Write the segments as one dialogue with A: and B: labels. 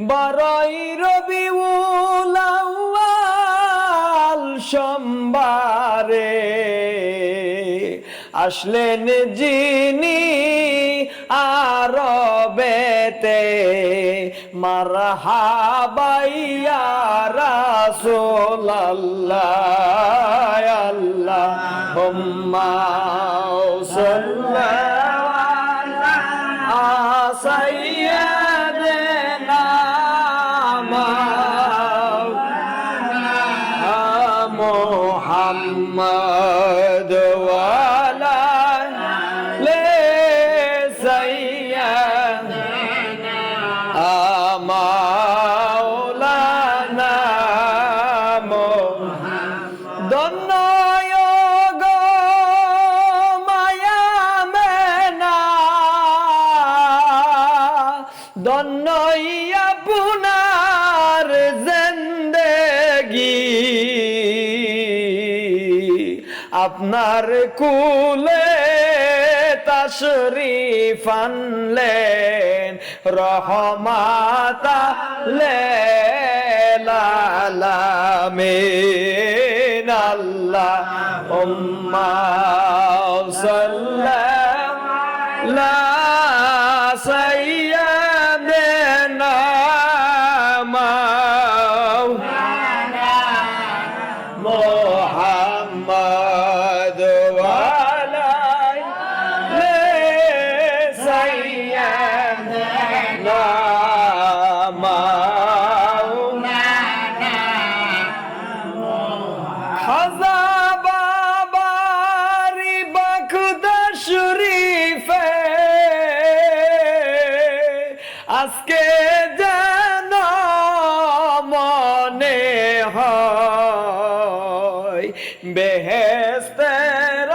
A: বারই রবি সোমবারে আসলেন যিনি আরবেতে মারহাবাইয়া রাসূল আল্লাহ আল্লাহ হুম্মা সাল্লাল্লাহু আপনার কুলে তশরিফ আনলেন রহমাতা লালামিন আল্লাহ উম্মা সাল্লাল্লাহু আজকে যেন মনে হয় বেহেস্তের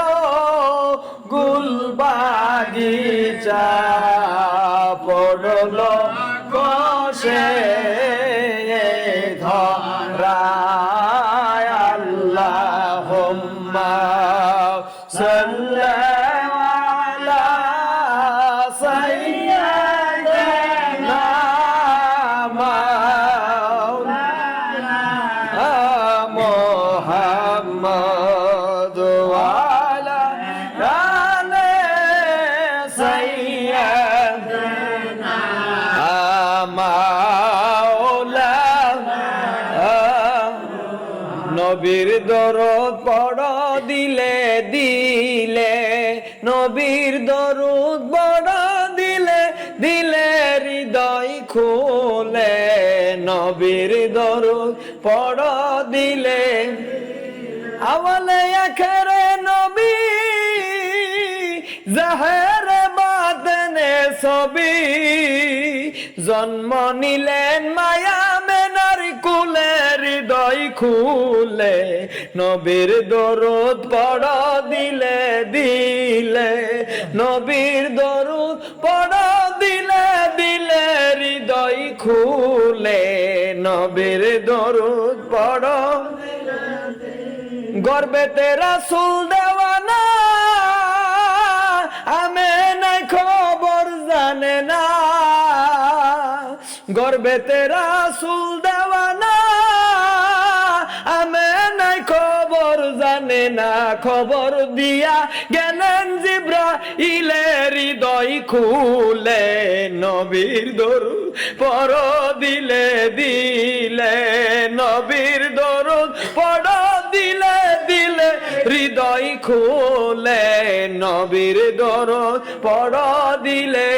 A: গুলবাগিচা পড়ল কষে নবীর দরদ পড় দিলে দিলে। নবীর দরুদ বড় দিলে দিলে হৃদয় খুলে। নবীর দরুদ পড় দিলে। আওয়ালে আখেরে নবী, জাহেরে বাদনে ছবি। জন্ম নিলেন মায়া কুলে হৃদয় খুলে, নবীর দরুদ পড় দিলে দিলে, নবীর দরুদ পড় দিলে দিলে হৃদয় খুলে, নবীর দরুদ পড় গর্বেতে রাসুল দেওয়ানা আমে নাই খবর জানে না। গর্বেতে রাসুল দেওয়ানা না খবর দিয়া জ্ঞান জিব্রা ইলে হৃদয় খুলে, নবীর দরু পর দিলে দিলে নবীর দরুদ পড় দিলে দিলে হৃদয় খুলে, নবীর দরদ পড় দিলে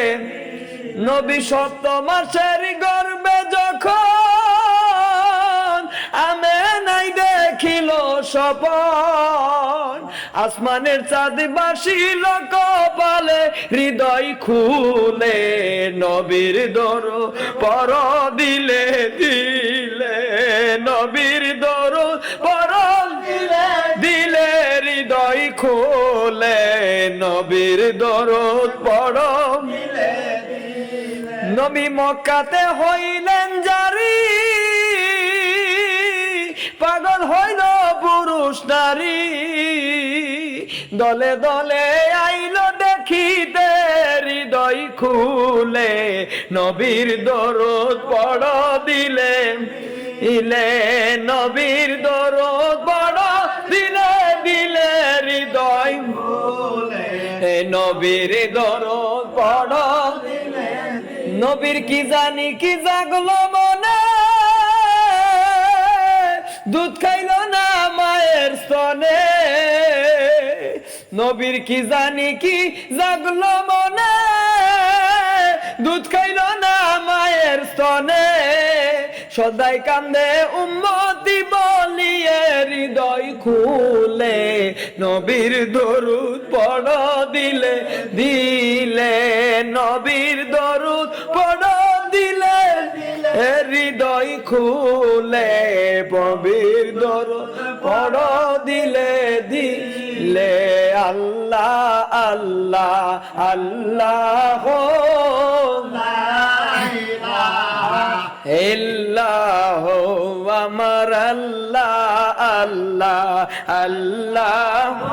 A: নবী সপ্ত মাসের গর্বে দেখিল সপন আসমানের চাঁদ বাসিল কপালে, হৃদয় খুলে নবীর দর পর দিলে দিলে নবীর দর পর দিলে দিলে হৃদয় খোলে নবীর দরদ পর নবী মক্কাতে হইলেন জারি হইল পুরুষ নারী। দলে দলে আইল দেখিতে, হৃদয় খুলে, নবীর দরদ পড় দিলে। ইলে নবীর দরদ পড় দিলে দিলে হৃদয় নবীর দরদ পড় নবীর কি জানি কি জাগলো মনে? দুধ খাইল না মায়ের স্তনে। নবীর কি জানি কি জাগলো মনে। দুধ খাইল না মায়ের স্তনে। সদাই কান্দে উম্মতি বলিয়ে হৃদয় খুলে। নবীর দরুদ পড় দিলে দিলে নবীর দরুদ হৃদয় খুলে পবির দরুদ পড় দিলে দিলে আল্লাহ আল্লাহ আল্লাহ। ইল্লাহ আমার আল্লাহ আল্লাহ আল্লাহ।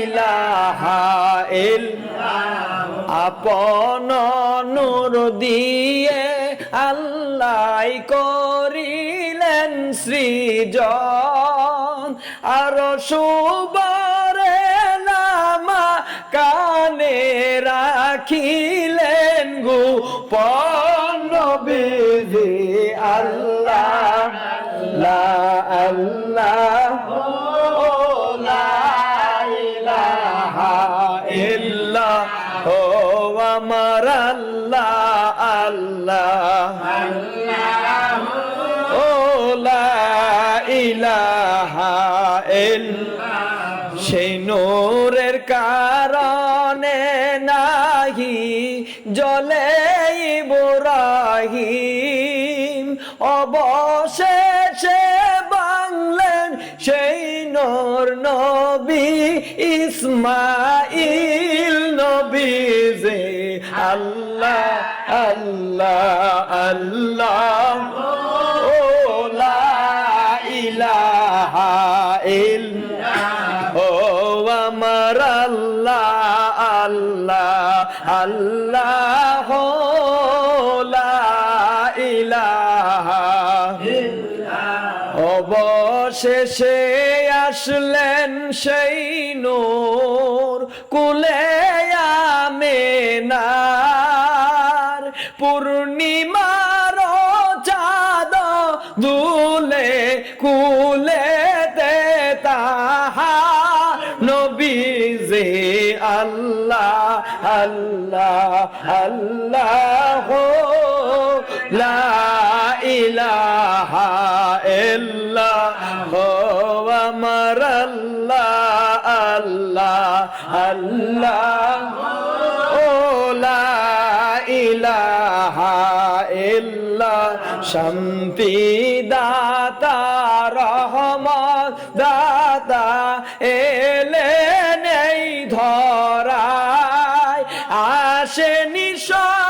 A: ইলাহা ইল্লাহ আপন নূর দিয়ে আল্লাহ করিলেন সৃজন। আর সুবারে নামা কানে রাখিলেন গু পনবিধি আল্লাহ আল্লাহ। সেই নূরের কারণে নাহি জলে ইব্রাহিম। অবশেষে বাংলেন সেই নূর নবী ইসমাইল নবী যে আল্লাহ আল্লাহ আল্লাহ। ও আমার আল্লাহ আল্লাহ আল্লাহ অবশেষে আসলেন সেই নূর কুলে আল্লাহ আল্লাহ আল্লাহ লা ইলাহা আমার আল্লাহ আল্লাহ আল্লাহ ও লা ইলাহা ইল্লা শান্তি shine.